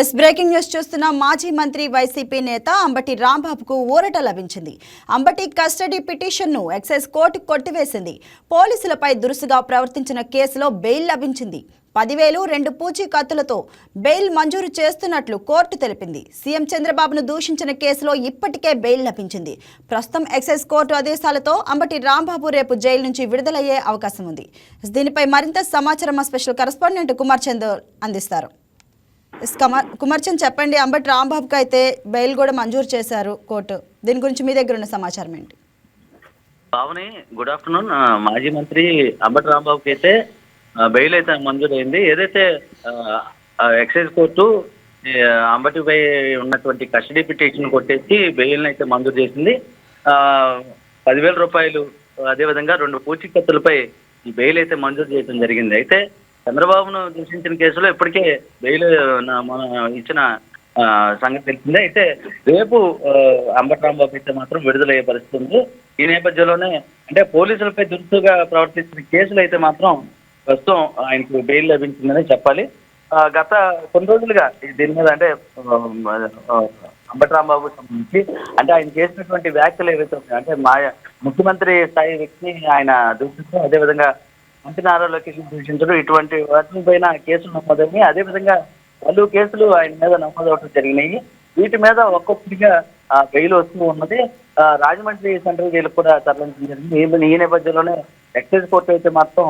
Yes breaking news చూస్తున్న మాజీ మంత్రి వైసీపీ నేత అంబటి రాంబాబుకు ఊరట లభించింది. అంబటి కస్టడీ పిటిషన్ను ఎక్సైజ్ కోర్టు కొట్టివేసింది. పోలీసులపై దురుసుగా ప్రవర్తించిన కేసులో బెయిల్ లభించింది. పదివేలు రెండు పూచీకత్తులతో బెయిల్ మంజూరు చేస్తున్నట్లు కోర్టు తెలిపింది. సీఎం చంద్రబాబును దూషించిన కేసులో ఇప్పటికే బెయిల్ లభించింది. ప్రస్తుతం ఎక్సైజ్ కోర్టు ఆదేశాలతో అంబటి రాంబాబు రేపు జైలు నుంచి విడుదలయ్యే అవకాశం ఉంది. దీనిపై మరింత సమాచారం మా స్పెషల్ కరెస్పాండెంట్ కుమార్ చంద్ అందిస్తారు. కుమార్ చెప్పండి. అంబటి రాంబాబుకి అయితే బెయిల్ కూడా మంజూరు చేశారు కోర్టు. దీని గురించి మీ దగ్గర ఉన్న సమాచారం ఏంటి? Bhavani good afternoon. మాజీ మంత్రి అంబటి రాంబాబుకి అయితే బెయిల్ అయితే మంజూరైంది. ఏదైతే ఎక్సైజ్ కోర్టు అంబటిపై ఉన్నటువంటి కస్టడీ పిటిషన్ కొట్టేసి బెయిల్ని అయితే మంజూరు చేసింది. ఆ, పదివేల రూపాయలు అదేవిధంగా రెండు పూచీకత్తులపై ఈ బెయిల్ అయితే మంజూరు చేయడం జరిగింది. అయితే చంద్రబాబును దూషించిన కేసులో ఇప్పటికే బెయిల్ మనం ఇచ్చిన సంగతి తెలిసిందే. అయితే రేపు అంబటరాంబాబు అంబటి రాంబాబు అయితే మాత్రం విడుదలయ్యే పరిస్థితి ఉంది. ఈ నేపథ్యంలోనే అంటే పోలీసులపై దురుసుగా ప్రవర్తించిన కేసులు అయితే మాత్రం ప్రస్తుతం ఆయనకు బెయిల్ లభించిందని చెప్పాలి. గత కొన్ని రోజులుగా దీని మీద అంటే అంబటరాంబాబు అంబటి రాంబాబు సంబంధించి అంటే ఆయన చేసినటువంటి వ్యాఖ్యలు ఏవైతే ఉన్నాయో అంటే మా ముఖ్యమంత్రి స్థాయి వ్యక్తిని ఆయన దూషించడం అదేవిధంగా మంచి నారా లోకేష్ దూషించడం ఇటువంటి వాటిపైన కేసులు నమోదని అదేవిధంగా పలు కేసులు ఆయన మీద నమోదవడం జరిగినాయి. వీటి మీద ఒక్కొక్కటిగా ఆ, బెయిల్ వస్తూ ఉన్నది. రాజమండ్రి సెంట్రల్ జైలు కూడా తరలించడం జరిగింది. ఈ- నేపథ్యంలోనే ఎక్సైజ్ కోర్టు అయితే మాత్రం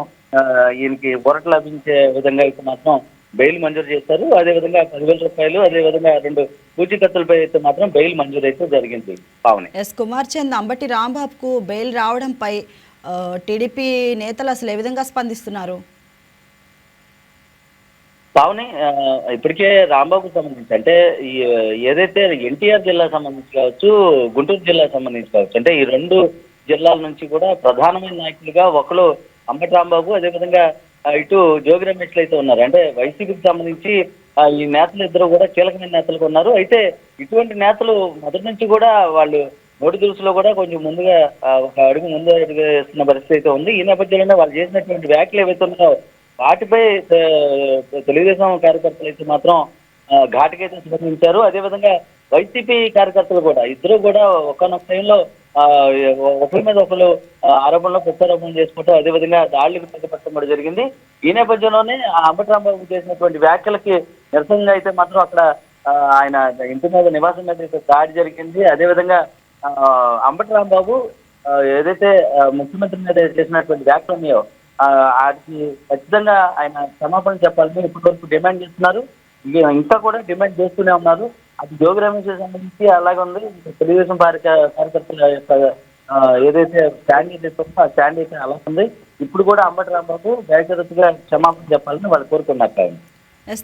ఈయనకి ఊరట లభించే విధంగా అయితే మాత్రం బెయిల్ మంజూరు చేశారు. అదేవిధంగా పదివేల రూపాయలు అదేవిధంగా రెండు పూచికత్తులపై అయితే మాత్రం బెయిల్ మంజూరు అయితే జరిగింది. పావని. ఎస్ కుమార్ చంద్ అంబటి రాంబాబుకు బెయిల్ రావడంపై టీడీపీ నేతలు అసలు ఏ విధంగా స్పందిస్తున్నారు? పావని ఇప్పటికే రాంబాబుకు సంబంధించి అంటే ఏదైతే ఎన్టీఆర్ జిల్లా సంబంధించి కావచ్చు గుంటూరు జిల్లా సంబంధించి కావచ్చు అంటే ఈ రెండు జిల్లాల నుంచి కూడా ప్రధానమైన నాయకులుగా ఒకరు అంబటి రాంబాబు అదేవిధంగా ఇటు జోగి రమేష్లు అయితే ఉన్నారు. అంటే వైసీపీకి సంబంధించి ఈ నేతలు ఇద్దరు కూడా కీలకమైన నేతలుగా ఉన్నారు. అయితే ఇటువంటి నేతలు మొదటి నుంచి కూడా వాళ్ళు నోటి దురుసులో కూడా కొంచెం ముందుగా ఒక అడుగు ముందు అడుగు వేస్తున్న పరిస్థితి అయితే ఉంది. ఈ నేపథ్యంలోనే వాళ్ళు చేసినటువంటి వ్యాఖ్యలు ఏవైతే ఉన్నాయో వాటిపై తెలుగుదేశం కార్యకర్తలు అయితే మాత్రం ఘాటుకైతే స్పందించారు. అదేవిధంగా వైసీపీ కార్యకర్తలు కూడా ఇద్దరు కూడా ఒకనొక టైంలో ఒకరి మీద ఒకరు ఆరోపణలు ప్రత్యారోపణలు చేసుకోవటం అదేవిధంగా దాడులకు తెగపట్టడం కూడా జరిగింది. ఈ నేపథ్యంలోనే ఆ చేసినటువంటి వ్యాఖ్యలకి నిరసనగా అయితే మాత్రం అక్కడ ఆయన ఇంటి మీద నివాసం మీద దాడి జరిగింది. అదేవిధంగా అంబటి రాంబాబు ఏదైతే ముఖ్యమంత్రి మీద చేసినటువంటి వ్యాఖ్యలు ఉన్నాయో వాటికి ఖచ్చితంగా ఆయన క్షమాపణ చెప్పాలని ఇప్పటి వరకు డిమాండ్ చేస్తున్నారు. ఇంకా కూడా డిమాండ్ చేస్తూనే ఉన్నారు. అది జోగి రమేష్ సంబంధించి అలాగే ఉంది. తెలుగుదేశం పార్టీ కార్యకర్తల యొక్క ఏదైతే స్టాండ్ అయితే ఆ స్టాండ్ అయితే అలా ఉంది. ఇప్పుడు కూడా అంబటి రాంబాబు దయచేతగా క్షమాపణ చెప్పాలని వాళ్ళు కోరుకున్నారు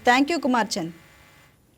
థ్యాంక్ యూ కుమార్ చంద్